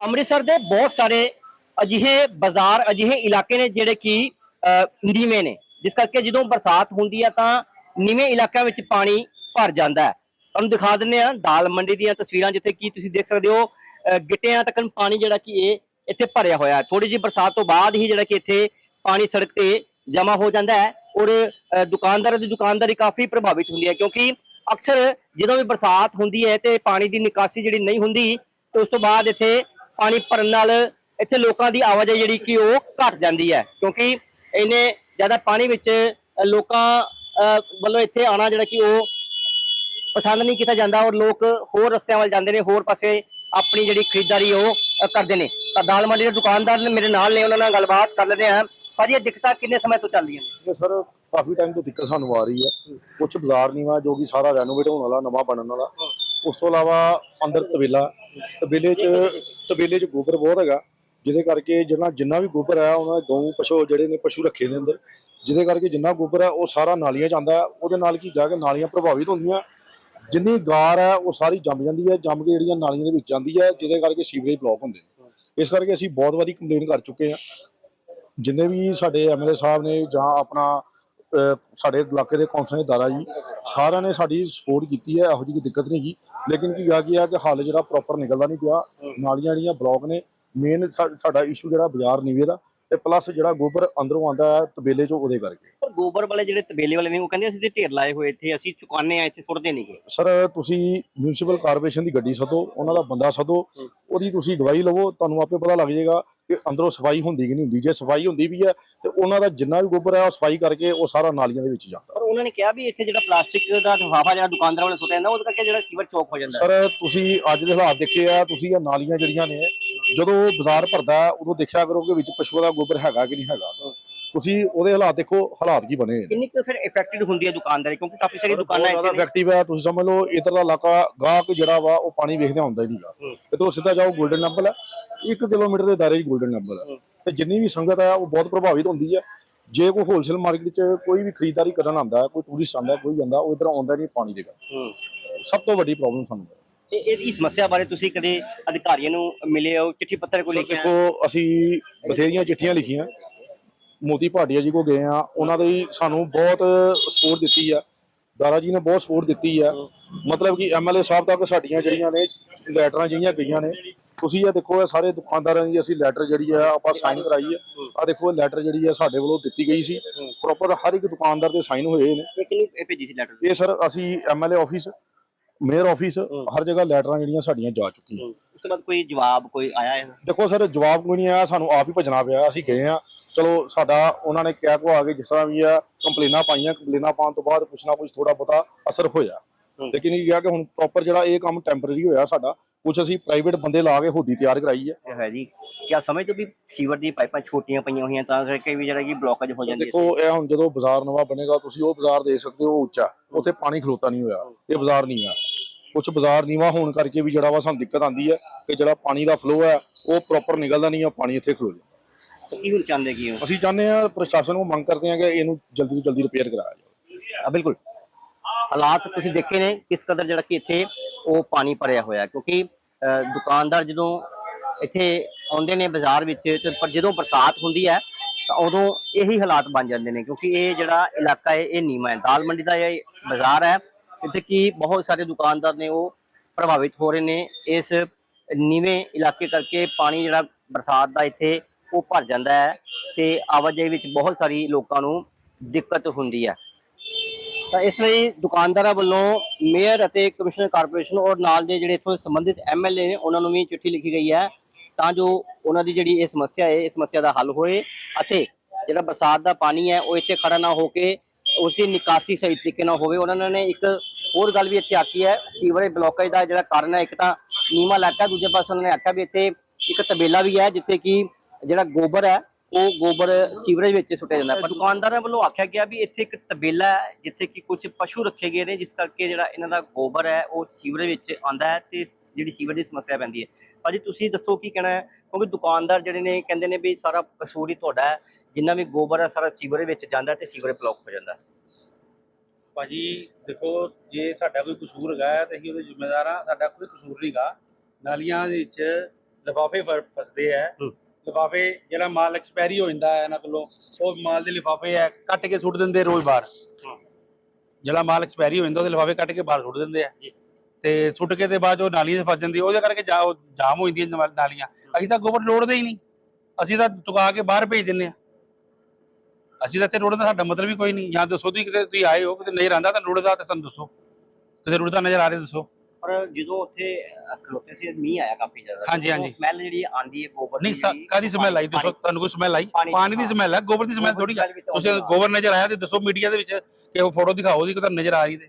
ਅੰਮ੍ਰਿਤਸਰ ਦੇ ਬਹੁਤ ਸਾਰੇ ਅਜਿਹੇ ਬਾਜ਼ਾਰ, ਅਜਿਹੇ ਇਲਾਕੇ ਨੇ ਜਿਹੜੇ ਕਿ ਨੀਵੇਂ ਨੇ। ਜਿਸ ਕਰਕੇ ਜਦੋਂ ਬਰਸਾਤ ਹੁੰਦੀ ਹੈ ਤਾਂ ਨੀਵੇਂ ਇਲਾਕਿਆਂ ਵਿੱਚ ਪਾਣੀ ਭਰ ਜਾਂਦਾ ਹੈ। ਤੁਹਾਨੂੰ ਦਿਖਾ ਦਿੰਦੇ ਆ ਦਾਲ ਮੰਡੀ ਦੀਆਂ ਤਸਵੀਰਾਂ, ਜਿੱਥੇ ਕਿ ਤੁਸੀਂ ਦੇਖ ਸਕਦੇ ਹੋ ਗਿੱਟਿਆਂ ਤੱਕ ਪਾਣੀ ਜਿਹੜਾ ਕਿ ਇਹ ਇੱਥੇ ਭਰਿਆ ਹੋਇਆ ਹੈ। ਥੋੜੀ ਜਿਹੀ ਬਰਸਾਤ ਤੋਂ ਬਾਅਦ ਹੀ ਜਿਹੜਾ ਕਿ ਇੱਥੇ ਪਾਣੀ ਸੜਕ ਤੇ ਜਮਾ ਹੋ ਜਾਂਦਾ ਹੈ ਔਰ ਦੁਕਾਨਦਾਰਾਂ ਦੀ ਦੁਕਾਨਦਾਰੀ ਕਾਫੀ ਪ੍ਰਭਾਵਿਤ ਹੁੰਦੀ ਹੈ ਕਿਉਂਕਿ ਅਕਸਰ ਜਦੋਂ ਵੀ ਬਰਸਾਤ ਹੁੰਦੀ ਹੈ ਤੇ ਪਾਣੀ ਦੀ ਨਿਕਾਸੀ ਜਿਹੜੀ ਨਹੀਂ ਹੁੰਦੀ, ਤੇ ਉਸ ਤੋਂ ਬਾਅਦ ਇੱਥੇ ਪਾਣੀ ਭਰਨ ਨਾਲ ਇੱਥੇ ਲੋਕਾਂ ਦੀ ਆਵਾਜਾਈ ਜਿਹੜੀ ਕਿ ਉਹ ਘਟ ਜਾਂਦੀ ਹੈ। ਕਿਉਂਕਿ ਇੰਨੇ ਜ਼ਿਆਦਾ ਪਾਣੀ ਵਿੱਚ ਲੋਕਾਂ ਵੱਲੋਂ ਇੱਥੇ ਆਣਾ ਜਿਹੜਾ ਕਿ ਉਹ ਪਸੰਦ ਨਹੀਂ ਕੀਤਾ ਜਾਂਦਾ ਔਰ ਲੋਕ ਹੋਰ ਰਸਤਿਆਂ ਵੱਲ ਜਾਂਦੇ ਨੇ, ਹੋਰ ਪਾਸੇ ਆਪਣੀ ਜਿਹੜੀ ਖਰੀਦਦਾਰੀ ਉਹ ਕਰਦੇ ਨੇ। ਤਾਂ ਦਾਲ ਮੰਡੀ ਦੇ ਦੁਕਾਨਦਾਰ ਨੇ ਮੇਰੇ ਨਾਲ ਨੇ, ਉਹਨਾਂ ਨਾਲ ਗੱਲਬਾਤ ਕਰ ਲੈਂਦੇ ਹਾਂ। ਭਾਜੀ, ਇਹ ਦਿੱਕਤਾਂ ਕਿੰਨੇ ਸਮੇਂ ਤੋਂ ਚੱਲ ਰਹੀਆਂ ਨੇ? ਸਰ, ਕਾਫੀ ਟਾਈਮ ਤੋਂ ਦਿੱਕਤ ਸਾਨੂੰ ਆ ਰਹੀ ਹੈ। ਕੁਝ ਬਾਜ਼ਾਰ ਨਹੀਂ ਵਾ ਜੋ ਕਿ ਸਾਰਾ ਰੈਨੋਵੇਟ ਹੋਣ ਵਾਲਾ, ਨਵਾਂ ਬਣਨ ਵਾਲਾ ਉਸ ਤੋਂ ਇਲਾਵਾ ਅੰਦਰ ਤਬੇਲਾ, ਤਬੇਲੇ 'ਚ ਤਬੇਲੇ 'ਚ ਗੋਬਰ ਬਹੁਤ ਹੈਗਾ, ਜਿਹਦੇ ਕਰਕੇ ਜਿਹੜਾ ਜਿੰਨਾ ਵੀ ਗੋਬਰ ਹੈ, ਉਹਨਾਂ ਦੇ ਗਊ ਪਸ਼ੂ ਜਿਹੜੇ ਨੇ ਪਸ਼ੂ ਰੱਖੇ ਨੇ ਅੰਦਰ, ਜਿਹਦੇ ਕਰਕੇ ਜਿੰਨਾ ਗੋਬਰ ਹੈ, ਉਹ ਸਾਰਾ ਨਾਲੀਆਂ 'ਚ ਆਉਂਦਾ ਉਹਦੇ ਨਾਲ ਕੀ ਜਾ ਕੇ ਨਾਲੀਆਂ ਪ੍ਰਭਾਵਿਤ ਹੁੰਦੀਆਂ, ਜਿੰਨੀ ਗਾਰ ਹੈ, ਉਹ ਸਾਰੀ ਜੰਮ ਜਾਂਦੀ ਹੈ, ਜੰਮ ਕੇ ਜਿਹੜੀਆਂ ਨਾਲੀਆਂ ਦੇ ਵਿੱਚ ਜਾਂਦੀ ਹੈ, ਜਿਹਦੇ ਕਰਕੇ ਸੀਵਰੇਜ ਬਲੌਕ ਹੁੰਦੇ ਇਸ ਕਰਕੇ ਅਸੀਂ ਬਹੁਤ ਵਾਰੀ ਕੰਪਲੇਂਟ ਕਰ ਚੁੱਕੇ ਹਾਂ। ਜਿੰਨੇ ਵੀ ਸਾਡੇ ਐਮਐਲਏ ਸਾਹਿਬ ਨੇ ਜਾਂ ਆਪਣਾ ਸਾਡੇ ਇਲਾਕੇ ਦੇ ਕੌਂਸਲਰ ਦਾਰਾ ਜੀ, ਸਾਰਿਆਂ ਨੇ ਸਾਡੀ ਸਪੋਰਟ ਕੀਤੀ ਹੈ, ਇਹੋ ਜਿਹੀ ਕੋਈ ਦਿੱਕਤ ਨਹੀਂ ਜੀ। ਲੇਕਿਨ ਕੀ ਆ ਕੀ ਆ ਕਿ ਹੱਲ ਜਿਹੜਾ ਪ੍ਰੋਪਰ ਨਿਕਲਦਾ ਨਹੀਂ ਪਿਆ, ਨਾਲੀਆਂ ਜਿਹੜੀਆਂ ਬਲੌਕ ਨੇ ਮੇਨ ਸਾਡਾ ਇਸ਼ੂ ਜਿਹੜਾ ਬਾਜ਼ਾਰ ਨੀਵੇਂ ਦਾ ਤੇ ਪਲੱਸ ਜਿਹੜਾ ਗੋਬਰ ਅੰਦਰੋਂ ਆਉਂਦਾ ਹੈ ਤਬੇਲੇ ਚੋਂ ਉਹਦੇ ਕਰਕੇ। ਪਰ ਗੋਬਰ ਵਾਲੇ ਜਿਹੜੇ ਤਬੇਲੇ ਵਾਲੇ ਨੇ ਉਹ ਕਹਿੰਦੇ ਅਸੀਂ ਤੇ ਢੇਰ ਲਾਏ ਹੋਏ ਇੱਥੇ ਅਸੀਂ ਚੁਕਾਨੇ ਆ ਇੱਥੇ ਸੁੱਟਦੇ ਨਹੀਂਗੇ ਸਰ ਤੁਸੀਂ ਮਿਊਨਿਸਪਲ ਕਾਰਪੋਰੇਸ਼ਨ ਦੀ ਗੱਡੀ ਸੱਦੋ ਉਹਨਾਂ ਦਾ ਬੰਦਾ ਸੱਦੋ ਉਹਦੀ ਤੁਸੀਂ ਗਵਾਹੀ ਲਵੋ ਤੁਹਾਨੂੰ ਆਪੇ ਪਤਾ ਲੱਗ ਜਾਏਗਾ ਕਿ ਅੰਦਰੋਂ ਸਫ਼ਾਈ ਹੁੰਦੀ ਕਿ ਨਹੀਂ ਹੁੰਦੀ। ਜੇ ਸਫ਼ਾਈ ਹੁੰਦੀ ਵੀ ਹੈ ਤੇ ਉਹਨਾਂ ਦਾ ਜਿੰਨਾ ਵੀ ਗੋਬਰ ਹੈ ਉਹ ਸਫ਼ਾਈ ਕਰਕੇ ਉਹ ਸਾਰਾ ਨਾਲੀਆਂ ਦੇ ਵਿੱਚ ਜਾਂਦਾ। ਪਰ ਉਹਨਾਂ ਨੇ ਕਿਹਾ ਵੀ ਇੱਥੇ ਜਿਹੜਾ ਪਲਾਸਟਿਕ ਦਾ ਲਿਫਾਫਾ ਜਿਹੜਾ ਦੁਕਾਨਦਾਰਾਂ ਵਾਲੇ ਸੁੱਟਿਆ ਜਾਂਦਾ ਉਹਦੇ ਕਰਕੇ ਜਿਹੜਾ ਸੀਵਰ ਚੌਕ ਹੋ ਜਾਂਦਾ। ਸਰ ਤੁਸੀਂ ਅੱਜ ਦੇ ਹਾਲਾਤ ਦੇਖੇ ਆ ਤੁਸੀਂ ਇਹ ਨਾਲੀਆਂ ਜਿਹੜੀਆਂ ਨੇ ਜਦੋਂ ਬਾਜ਼ਾਰ ਭਰਦਾ ਉਦੋਂ ਦੇਖਿਆ ਕਰੋ ਕਿ ਵਿੱਚ ਪਸ਼ੂਆਂ ਦਾ ਗੋਬਰ ਹੈਗਾ ਕਿ ਨਹੀਂ ਹੈਗਾ। ਤੁਸੀਂ ਉਹਦੇ ਹਾਲਾਤ ਦੇਖੋ ਹਾਲਾਤ ਕੀ ਬਣੇ ਨੇ। ਕਿੰਨੀ ਕੁ ਫਿਰ ਇਫੈਕਟਿਡ ਹੁੰਦੀ ਹੈ ਦੁਕਾਨਦਾਰੀ? ਕਿਉਂਕਿ ਕਾਫੀ ਸਾਰੀ ਦੁਕਾਨਾਂ ਇੱਥੇ ਇਫੈਕਟਿਵ ਹੈ ਤੁਸੀਂ ਸਮਝ ਲਓ ਇਧਰ ਦਾ ਇਲਾਕਾ ਗਾਹਕ ਜਿਹੜਾ ਵਾ ਉਹ ਪਾਣੀ ਵੇਖਦਾ ਹੁੰਦਾ ਹੀ ਨਹੀਂਗਾ ਹੂੰ। ਇਧਰੋਂ ਸਿੱਧਾ ਜਾਓ 골ਡਨ ਟੈਂਪਲ ਹੈ 1 ਕਿਲੋਮੀਟਰ ਦੇ ਦਾਇਰੇ 'ਚ 골ਡਨ ਟੈਂਪਲ ਹੈ। ਤੇ ਜਿੰਨੀ ਵੀ ਸੰਗਤ ਹੈ ਉਹ ਬਹੁਤ ਪ੍ਰਭਾਵਿਤ ਹੁੰਦੀ ਹੈ। ਜੇ ਕੋਈ ਹੋਲਸੇਲ ਮਾਰਕੀਟ 'ਚ ਕੋਈ ਵੀ ਖਰੀਦਦਾਰੀ ਕਰਨ ਆਉਂਦਾ ਕੋਈ ਟੂਰਿਸਟ ਆਉਂਦਾ ਕੋਈ ਜਾਂਦਾ ਉਹ ਇਧਰ ਆਉਂਦਾ ਨਹੀਂ ਪਾਣੀ ਦੇ ਹੂੰ। ਸਭ ਤੋਂ ਵੱਡੀ ਪ੍ਰੋਬਲਮ ਸਾਨੂੰ ਹੈ। ਤੇ ਇਹਦੀ ਸਮੱਸਿਆ ਬਾਰੇ ਤੁਸੀਂ ਕਦੇ ਅਧਿਕਾਰੀਆਂ ਨੂੰ ਮਿਲੇ ਹੋ ਚਿੱਠੀ ਪੱਤਰ ਕੋਈ ਲਿਖਿਆ? ਦੇਖੋ ਅਸੀਂ ਬਥੇਰੀਆਂ ਚਿੱਠੀਆਂ ਲਿਖੀਆਂ। ਮੋਦੀ ਭਾਟੀਆ ਜੀ ਕੋ ਗਏ ਆ। ਉਹਨਾਂ ਦੀ ਸਾਨੂੰ ਬਹੁਤ ਸਪੋਰਟ ਦਿੱਤੀ ਆ। ਦਾਰਾ ਜੀ ਨੇ ਬਹੁਤ ਸਪੋਰਟ ਦਿੱਤੀ ਆ। ਮਤਲਬ ਕਿ ਐਮਐਲਏ ਸਾਹਿਬ ਤੱਕ ਸਾਡੀਆਂ ਜਿਹੜੀਆਂ ਨੇ ਲੈਟਰਾਂ ਜਿਹੜੀਆਂ ਗਈਆਂ ਨੇ। ਤੁਸੀਂ ਇਹ ਦੇਖੋ ਇਹ ਸਾਰੇ ਦੁਕਾਨਦਾਰਾਂ ਦੀ ਅਸੀਂ ਲੈਟਰ ਜਿਹੜੀ ਆ ਆਪਾਂ ਸਾਈਨ ਕਰਾਈ ਆ। ਆ ਦੇਖੋ ਇਹ ਲੈਟਰ ਜਿਹੜੀ ਆ ਸਾਡੇ ਵੱਲੋਂ ਦਿੱਤੀ ਗਈ ਸੀ। ਪ੍ਰੋਪਰ ਹਰ ਇੱਕ ਦੁਕਾਨਦਾਰ ਦੇ ਸਾਈਨ ਹੋਏ ਨੇ। ਇਹ ਇਹ ਭੇਜੀ ਸੀ ਲੈਟਰ? ਇਹ ਸਰ ਅਸੀਂ ਐਮਐਲਏ ਆਫਿਸ ਮੇਅਰ ਆਫਿਸ ਹਰ ਜਗ੍ਹਾ ਲੈਟਰਾਂ ਜਿਹੜੀਆਂ ਸਾਡੀਆਂ ਜਾ ਚੁੱਕੀਆਂ। ਉਸ ਤੋਂ ਬਾਅਦ ਕੋਈ ਜਵਾਬ ਕੋਈ ਆਇਆ ਹੈ ਦੇਖੋ ਸਰ ਜਵਾਬ ਕੋਈ ਨਹੀਂ ਆਇਆ ਸਾਨੂੰ ਆਪ ਹੀ ਭਜਣਾ ਪਿਆ ਅਸੀਂ ਗਏ ਆ ਚਲੋ ਸਾਡਾ ਉਹਨਾਂ ਨੇ ਕਿਹਾ ਕੋ ਆ ਕੇ ਜਿਸ ਤਰ੍ਹਾਂ ਵੀ ਆ ਕੰਪਲੇਨਾਂ ਪਾਈਆਂ ਕੰਪਲੇਨਾਂ ਪਾਉਣ ਤੋਂ ਬਾਅਦ ਕੁਛ ਨਾ ਕੁਛ ਥੋੜਾ ਬਹੁਤਾ ਅਸਰ ਹੋਇਆ। ਲੇਕਿਨ ਇਹ ਗਿਆ ਕਿ ਹੁਣ ਪ੍ਰੋਪਰ ਜਿਹੜਾ ਇਹ ਕੰਮ ਟੈਂਪਰੇਰੀ ਹੋਇਆ ਸਾਡਾ ਕੁਛ ਅਸੀਂ ਪ੍ਰਾਈਵੇਟ ਬੰਦੇ ਲਾ ਕੇ ਹੋਦੀ ਤਿਆਰ ਕਰਾਈ ਹੈ। ਹੈ ਜੀ। ਕਿਆ ਸਮਝਦੇ ਵੀ ਸੀਵਰ ਦੀ ਪਾਈਪਾਂ ਛੋਟੀਆਂ ਪਈਆਂ ਹੋਈਆਂ ਤਾਂ ਕਰਕੇ ਵੀ ਜਿਹੜਾ ਕਿ ਬਲੌਕੇਜ ਹੋ ਜਾਂਦੀ ਹੈ ਦੇਖੋ ਇਹ ਹੁਣ ਜਦੋਂ ਬਾਜ਼ਾਰ ਨਵਾਂ ਬਣੇਗਾ ਤੁਸੀਂ ਉਹ ਬਾਜ਼ਾਰ ਦੇਖ ਸਕਦੇ ਹੋ ਉੱਚਾ ਉੱਥੇ ਪਾਣੀ ਖਲੋਤਾ ਨਹੀਂ ਹੋਇਆ। ਇਹ ਬਾਜ਼ਾਰ ਨਹੀਂ ਆ। ਕੁਛ ਬਾਜ਼ਾਰ ਨੀਵਾ ਹੋਣ ਕਰਕੇ ਵੀ ਜਿਹੜਾ ਵਾ ਸਾਨੂੰ ਦਿੱਕਤ ਆਂਦੀ ਹੈ ਕਿ ਜਿਹੜਾ ਪਾਣੀ ਦਾ ਫਲੋ ਹੈ ਉਹ ਪ੍ਰੋਪਰ ਨਿਕਲਦਾ ਨਹੀਂ ਆ ਪਾਣੀ ਇੱਥੇ ਖਲੋ ਜਾਂਦਾ ਕੀ ਹੁਣ ਚਾਹੁੰਦੇ ਕੀ ਹੋ? ਅਸੀਂ ਚਾਹੁੰਦੇ ਹਾਂ ਪ੍ਰਸ਼ਾਸਨ ਨੂੰ ਮੰਗ ਕਰਦੇ ਹਾਂ ਕਿ ਇਹਨੂੰ ਜਲਦੀ ਤੋਂ ਜਲਦੀ ਰਿਪੇਅਰ ਕਰਾਇਆ ਜਾਵੇ। ਆ ਬਿਲਕੁਲ। ਹਾਲਾਤ ਤੁਸੀਂ ਦੇਖੇ ਨੇ ਕਿਸ ਕਦਰ ਜਿਹੜਾ ਕਿ ਇੱਥੇ ਉਹ ਪਾਣੀ ਭਰਿਆ ਹੋਇਆ। ਕਿਉਂਕਿ ਦੁਕਾਨਦਾਰ ਜਦੋਂ ਇੱਥੇ ਆਉਂਦੇ ਨੇ ਬਾਜ਼ਾਰ ਵਿੱਚ ਤੇ ਪਰ ਜਦੋਂ ਬਰਸਾਤ ਹੁੰਦੀ ਹੈ ਤਾਂ ਉਦੋਂ ਇਹੀ ਹਾਲਾਤ ਬਣ ਜਾਂਦੇ ਨੇ ਕਿਉਂਕਿ ਇਹ ਜਿਹੜਾ ਇਲਾਕਾ ਹੈ ਇਹ ਨੀਵਾਂ ਹੈ। ਦਾਲ ਮੰਡੀ ਦਾ ਇਹ ਬਾਜ਼ਾਰ ਹੈ ਜਿੱਥੇ ਕਿ ਬਹੁਤ ਸਾਰੇ ਦੁਕਾਨਦਾਰ ਨੇ ਉਹ ਪ੍ਰਭਾਵਿਤ ਹੋ ਰਹੇ ਨੇ। ਇਸ ਨੀਵੇਂ ਇਲਾਕੇ ਕਰਕੇ ਪਾਣੀ ਜਿਹੜਾ ਬਰਸਾਤ ਦਾ ਇੱਥੇ ਉਹ ਭਰ ਜਾਂਦਾ ਹੈ ਤੇ ਆਵਾਜਾਈ ਵਿੱਚ ਬਹੁਤ ਸਾਰੀ ਲੋਕਾਂ ਨੂੰ ਦਿੱਕਤ ਹੁੰਦੀ ਹੈ। ਤਾਂ ਇਸ ਲਈ ਦੁਕਾਨਦਾਰਾਂ ਵੱਲੋਂ ਮੇਅਰ ਅਤੇ ਕਮਿਸ਼ਨਰ ਕਾਰਪੋਰੇਸ਼ਨ ਔਰ ਨਾਲ ਦੇ ਜਿਹੜੇ ਇਥੋਂ ਸੰਬੰਧਿਤ ਐਮਐਲਏ ਨੇ, ਉਹਨਾਂ ਨੂੰ ਵੀ ਚਿੱਠੀ ਲਿਖੀ ਗਈ ਹੈ ਤਾਂ ਜੋ ਉਹਨਾਂ ਦੀ ਜਿਹੜੀ ਇਹ ਸਮੱਸਿਆ ਹੈ ਇਸ ਸਮੱਸਿਆ ਦਾ ਹੱਲ ਹੋਏ ਅਤੇ ਜਿਹੜਾ ਬਰਸਾਤ ਦਾ ਪਾਣੀ ਹੈ, ਉਹ ਇੱਥੇ ਖੜਾ ਨਾ ਹੋ ਕੇ ਉਸ ਦੀ ਨਿਕਾਸੀ ਸਹੀ ਤਰੀਕੇ ਨਾਲ ਹੋਵੇ। ਉਹਨਾਂ ਨੇ ਇੱਕ ਹੋਰ ਗੱਲ ਵੀ ਇੱਥੇ ਆਖੀ ਹੈ, ਸੀਵਰੇਜ ਬਲੌਕੇਜ ਦਾ ਜਿਹੜਾ ਕਾਰਨ ਹੈ, ਇੱਕ ਤਾਂ ਨੀਮਾ ਇਲਾਕਾ, ਦੂਜੇ ਪਾਸੇ ਉਹਨਾਂ ਨੇ ਆਖਿਆ ਵੀ ਇੱਥੇ ਇੱਕ ਤਬੇਲਾ ਵੀ ਹੈ, ਜਿੱਥੇ ਕਿ ਜਿਹੜਾ ਗੋਬਰ ਹੈ, ਉਹ ਗੋਬਰ ਸੀਵਰੇਜ ਵਿੱਚ ਸੁੱਟਿਆ ਜਾਂਦਾ ਪਰ ਦੁਕਾਨਦਾਰਾਂ ਵੱਲੋਂ ਆਖਿਆ ਗਿਆ ਵੀ ਇੱਥੇ ਇੱਕ ਤਬੇਲਾ ਹੈ, ਜਿੱਥੇ ਕਿ ਕੁਝ ਪਸ਼ੂ ਰੱਖੇ ਗਏ ਨੇ, ਜਿਸ ਕਰਕੇ ਜਿਹੜਾ ਇਹਨਾਂ ਦਾ ਗੋਬਰ ਹੈ, ਉਹ ਸੀਵਰੇਜ ਵਿੱਚ ਆਉਂਦਾ ਹੈ ਤੇ ਜਿਹੜੀ ਸੀਵਰੇਜ ਦੀ ਸਮੱਸਿਆ ਪੈਂਦੀ ਹੈ। ਭਾਜੀ, ਤੁਸੀਂ ਦੱਸੋ ਕੀ ਕਹਿਣਾ ਹੈ? ਕਿਉਂਕਿ ਦੁਕਾਨਦਾਰ ਜਿਹੜੇ ਨੇ ਕਹਿੰਦੇ ਨੇ ਵੀ ਸਾਰਾ ਕਸੂਰ ਹੀ ਤੁਹਾਡਾ ਹੈ ਜਿੰਨਾ ਵੀ ਗੋਬਰ ਹੈ ਸਾਰਾ ਸੀਵਰੇਜ ਵਿੱਚ ਜਾਂਦਾ ਤੇ ਸੀਵਰੇਜ ਬਲੌਕ ਹੋ ਜਾਂਦਾ ਭਾਜੀ ਦੇਖੋ ਜੇ ਸਾਡਾ ਕੋਈ ਕਸੂਰ ਹੈਗਾ ਹੈ ਤੇ ਅਸੀਂ ਉਹਦੇ ਜ਼ਿੰਮੇਦਾਰ ਆ ਸਾਡਾ ਕੋਈ ਕਸੂਰ ਨਹੀਂਗਾ ਨਾਲੀਆਂ ਦੇ ਵਿੱਚ ਲਿਫਾਫੇ ਫਸਦੇ ਆ। ਲਿਫਾਫੇ ਜਿਹੜਾ ਮਾਲ ਐਕਸਪਾਇਰੀ ਹੋ ਜਾਂਦਾ ਹੈ ਇਹਨਾਂ ਕੋਲੋਂ ਉਹ ਮਾਲ ਦੇ ਲਿਫਾਫੇ ਆ ਕੱਟ ਕੇ ਸੁੱਟ ਦਿੰਦੇ ਰੋਜ਼ ਬਾਹਰ। ਜਿਹੜਾ ਮਾਲ ਐਕਸਪਾਇਰੀ ਹੋ ਜਾਂਦਾ ਉਹਦੇ ਲਿਫਾਫੇ ਕੱਟ ਕੇ ਬਾਹਰ ਸੁੱਟ ਦਿੰਦੇ ਆ। ਤੇ ਸੁੱਟ ਕੇ ਤੇ ਬਾਅਦ ਉਹ ਨਾਲੀਆਂ 'ਚ ਫਸ ਜਾਂਦੀ ਉਹਦੇ ਕਰਕੇ ਜਾ- ਉਹ ਜਾਮ ਹੋ ਜਾਂਦੀਆਂ ਨਵਾ- ਨਾਲੀਆਂ। ਅਸੀਂ ਤਾਂ ਗੋਬਰ ਰੋੜਦੇ ਹੀ ਨਹੀਂ। ਅਸੀਂ ਤਾਂ ਚੁਕਾ ਕੇ ਬਾਹਰ ਭੇਜ ਦਿੰਨੇ ਆ ਅਸੀਂ ਤਾਂ ਇੱਥੇ ਰੋੜਨ ਦਾ ਸਾਡਾ ਮਤਲਬ ਹੀ ਕੋਈ ਨਹੀਂ। ਜਾਂ ਦੱਸੋ ਤੁਸੀਂ ਕਿਤੇ ਤੁਸੀਂ ਆਏ ਹੋ ਕਿਤੇ ਨਜ਼ਰ ਆਂਦਾ ਤਾਂ ਰੋੜਦਾ ਤਾਂ ਸਾਨੂੰ ਦੱਸੋ। ਕਿਤੇ ਰੁੜਦਾ ਨਜ਼ਰ ਆ ਰਿਹਾ ਦੱਸੋ। ਪਰ ਜਦੋਂ ਉੱਥੇ ਅ, ਖਲੋਤੇ ਸੀ ਮੀਂਹ ਆਇਆ ਕਾਫੀ ਜ਼ਿਆਦਾ। ਹਾਂਜੀ, ਹਾਂਜੀ। ਸਮੈਲ ਜਿਹੜੀ ਆਂਦੀ ਹੈ ਗੋਬਰ ਨਹੀਂ ਕਾਦੀ ਸਮੈਲ ਆਈ? ਦੱਸੋ ਤੁਹਾਨੂੰ ਕੋਈ ਸਮੈਲ ਆਈ? ਪਾਣੀ- ਪਾਣੀ ਦੀ। ਸਮੈਲ ਹੈ ਗੋਬਰ ਦੀ ਸਮੈਲ ਥੋੜੀ ਵਿੱਚ ਤੁਸੀਂ ਆ। ਗੋਬਰ ਨਜ਼ਰ ਆਇਆ ਤੇ ਦੱਸੋ ਮੀਡੀਆ ਦੇ ਵਿੱਚ ਕਿ ਉਹ ਫੋਟੋ ਦਿਖਾਓ ਦੀ ਕਿ ਤੁਹਾਨੂੰ ਨਜ਼ਰ ਆ ਰਹੀ ਤੇ।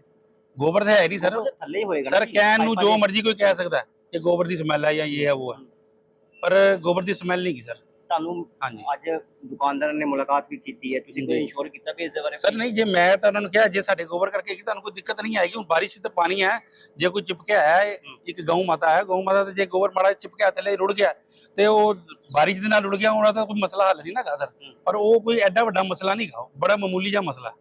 ਗੋਬਰ ਤਾਂ ਹੈ ਨਹੀਂ ਸਰ। ਗੋਬਰ ਦੇ ਥੱਲੇ ਹੀ ਹੋਏਗਾ ਸਰ ਕਹਿਣ ਨੂੰ ਜੋ ਮਰਜ਼ੀ ਕੋਈ ਕਹਿ ਸਕਦਾ ਕਿ ਗੋਬਰ ਦੀ ਸਮੈਲ ਹੈ ਜਾਂ ਇਹ ਹੈ ਉਹ ਹੈ। ਪਰ ਗੋਬਰ ਦੀ ਸਮੈਲ ਨਹੀਂ ਕੀ ਸਰ। ਤੁਹਾਨੂੰ ਅੱਜ ਦੁਕਾਨਦਾਰਾਂ ਨੇ ਮੁਲਾਕਾਤ ਵੀ ਕੀਤੀ ਹੈ ਤੁਸੀਂ ਕੋਈ। ਇੰਸ਼ੋਰ ਕੀਤਾ ਵੀ ਇਸ ਦੇ ਬਾਰੇ ਸਰ ਨਹੀਂ ਜੇ ਮੈਂ ਤਾਂ ਉਹਨਾਂ ਨੂੰ ਕਿਹਾ ਜੇ ਸਾਡੇ ਗੋਬਰ ਕਰਕੇ ਕਿ ਤੁਹਾਨੂੰ ਕੋਈ ਦਿੱਕਤ ਨਹੀਂ ਆਏਗੀ ਹੁਣ ਬਾਰਿਸ਼ ਤਾਂ ਪਾਣੀ ਹੈ ਜੇ ਕੋਈ ਚਿਪਕਿਆ ਹੈ ਇੱਕ ਗਊ ਮਾਤਾ ਹੈ ਗਊ ਮਾਤਾ ਤੇ ਜੇ ਗੋਬਰ ਮਾੜਾ ਚਿਪਕਿਆ ਥੱਲੇ ਰੁੜ ਗਿਆ ਤੇ ਉਹ ਬਾਰਿਸ਼ ਦੇ ਨਾਲ ਰੁੜ ਗਿਆ ਉਹਨਾਂ ਦਾ ਕੋਈ ਮਸਲਾ ਹੱਲ ਨਹੀਂ ਨਾ ਗਾ ਸਰ। ਪਰ ਉਹ ਕੋਈ ਐਡਾ ਵੱਡਾ ਮਸਲਾ ਨਹੀਂ ਗਾ ਬੜਾ ਮਾਮੂਲੀ ਜਿਹਾ ਮਸਲਾ।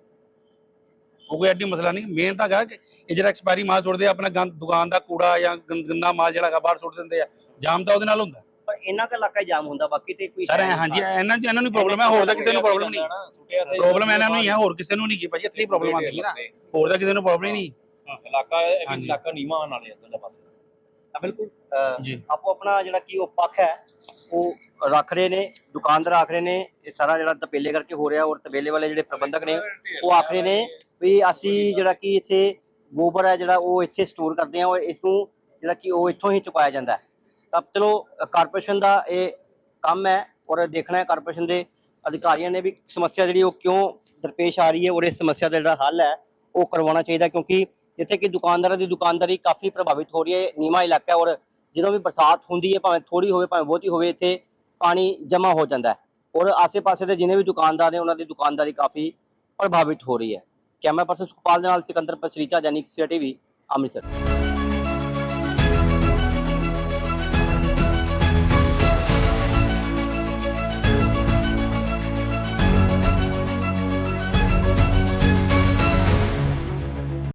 ਉਹ ਕੋਈ ਐਡੀ ਮਸਲਾ ਨਹੀਂ। ਮੇਨ ਤਾਂ ਹੈਗਾ ਕਿ ਇਹ ਜਿਹੜਾ ਐਕਸਪਾਇਰੀ ਮਾਲ ਸੁੱਟਦੇ ਆ ਆਪਣਾ ਗੰਦ ਦੁਕਾਨ ਦਾ ਕੂੜਾ ਜਾਂ ਗੰਦਾ ਮਾਲ ਜਿਹੜਾ ਹੈਗਾ ਬਾਹਰ ਸੁੱਟ ਦਿੰਦੇ ਆ। ਜਾਮ ਤਾਂ ਉਹਦੇ ਨਾਲ ਹੁੰਦਾ। ਪਰ ਇਹਨਾਂ ਦਾ ਇਲਾਕਾ ਜਾਮ ਹੁੰਦਾ ਬਾਕੀ ਤੇ ਕੋਈ ਸਰ ਹਾਂਜੀ। ਇਹਨਾਂ ਇਹਨਾਂ ਨੂੰ ਪ੍ਰੋਬਲਮ ਹੈ ਹੋਰ ਤਾਂ ਕਿਸੇ ਨੂੰ ਪ੍ਰੋਬਲਮ ਨਹੀਂ। ਪ੍ਰੋਬਲਮ ਇਹਨਾਂ ਨੂੰ ਹੀ ਹੈ ਹੋਰ ਕਿਸੇ ਨੂੰ ਨਹੀਂ ਕੀ ਭਾਜੀ ਇੱਥੇ ਹੀ ਪ੍ਰੋਬਲਮ ਆਉਂਦੀ ਹੈ ਨਾ। ਹੋਰ ਤਾਂ ਕਿਸੇ ਨੂੰ ਪ੍ਰੋਬਲਮ ਹੀ ਨਹੀਂ। ਇਲਾਕਾ ਇਹ ਹਾਂਜੀ। ਵੀ ਇਲਾਕਾ ਨੀਵਾਂ ਨਾਲੇ ਇੱਧਰਲੇ ਪਾਸੇ। ਤਾਂ ਬਿਲਕੁਲ ਆਪੋ ਆਪਣਾ ਜਿਹੜਾ ਕੀ ਉਹ ਪੱਖ ਹੈ ਉਹ ਰੱਖ ਰਹੇ ਨੇ ਦੁਕਾਨਦਾਰ ਆਖ ਰਹੇ ਨੇ ਇਹ ਸਾਰਾ ਜਿਹੜਾ ਤਪੇਲੇ ਕਰਕੇ ਹੋ ਰਿਹਾ ਔਰ ਤਪੇਲੇ ਵਾਲੇ ਜਿਹੜੇ ਪ੍ਰਬੰਧਕ ਨੇ ਉਹ ਆਖ ਰਹੇ ਨੇ ਵੀ ਅਸੀਂ ਜਿਹੜਾ ਕਿ ਇੱਥੇ ਗੋਬਰ ਹੈ ਜਿਹੜਾ ਉਹ ਇੱਥੇ ਸਟੋਰ ਕਰਦੇ ਆ ਔਰ ਇਸ ਨੂੰ ਜਿਹੜਾ ਕਿ ਉਹ ਇੱਥੋਂ ਹੀ ਚੁਕਾਇਆ ਜਾਂਦਾ ਹੈ। ਤਾਂ ਚਲੋ ਕਾਰਪੋਰੇਸ਼ਨ ਦਾ ਇਹ ਕੰਮ ਹੈ ਔਰ ਦੇਖਣਾ ਹੈ ਕਾਰਪੋਰੇਸ਼ਨ ਦੇ ਅਧਿਕਾਰੀਆਂ ਨੇ ਵੀ ਸਮੱਸਿਆ ਜਿਹੜੀ ਉਹ ਕਿਉਂ ਦਰਪੇਸ਼ ਆ ਰਹੀ ਹੈ ਔਰ ਇਸ ਸਮੱਸਿਆ ਦਾ ਜਿਹੜਾ ਹੱਲ ਹੈ, ਉਹ ਕਰਵਾਉਣਾ ਚਾਹੀਦਾ ਕਿਉਂਕਿ ਜਿੱਥੇ ਕਿ ਦੁਕਾਨਦਾਰਾਂ ਦੀ ਦੁਕਾਨਦਾਰੀ ਕਾਫੀ ਪ੍ਰਭਾਵਿਤ ਹੋ ਰਹੀ ਹੈ ਨੀਮਾ ਇਲਾਕਾ ਔਰ ਜਦੋਂ ਵੀ ਬਰਸਾਤ ਹੁੰਦੀ ਹੈ, ਭਾਵੇਂ ਥੋੜੀ ਹੋਵੇ, ਭਾਵੇਂ ਬਹੁਤੀ ਹੋਵੇ, ਇੱਥੇ ਪਾਣੀ ਜਮ੍ਹਾਂ ਹੋ ਜਾਂਦਾ ਹੈ। ਔਰ ਆਸੇ-ਪਾਸੇ ਦੇ ਜਿੰਨੇ ਵੀ ਦੁਕਾਨਦਾਰ ਨੇ, ਉਹਨਾਂ ਦੀ ਦੁਕਾਨਦਾਰੀ ਕਾਫੀ ਪ੍ਰਭਾਵਿਤ ਹੋ ਰਹੀ ਹੈ। ਕੈਮਰਾ ਪਰਸਨ ਸੁਖਪਾਲ ਦੇ ਨਾਲ ਸਿਕੰਦਰ ਪਸਰੀਚਾ ਜੈਨਿਕ ਟੀਵੀ ਅੰਮ੍ਰਿਤਸਰ।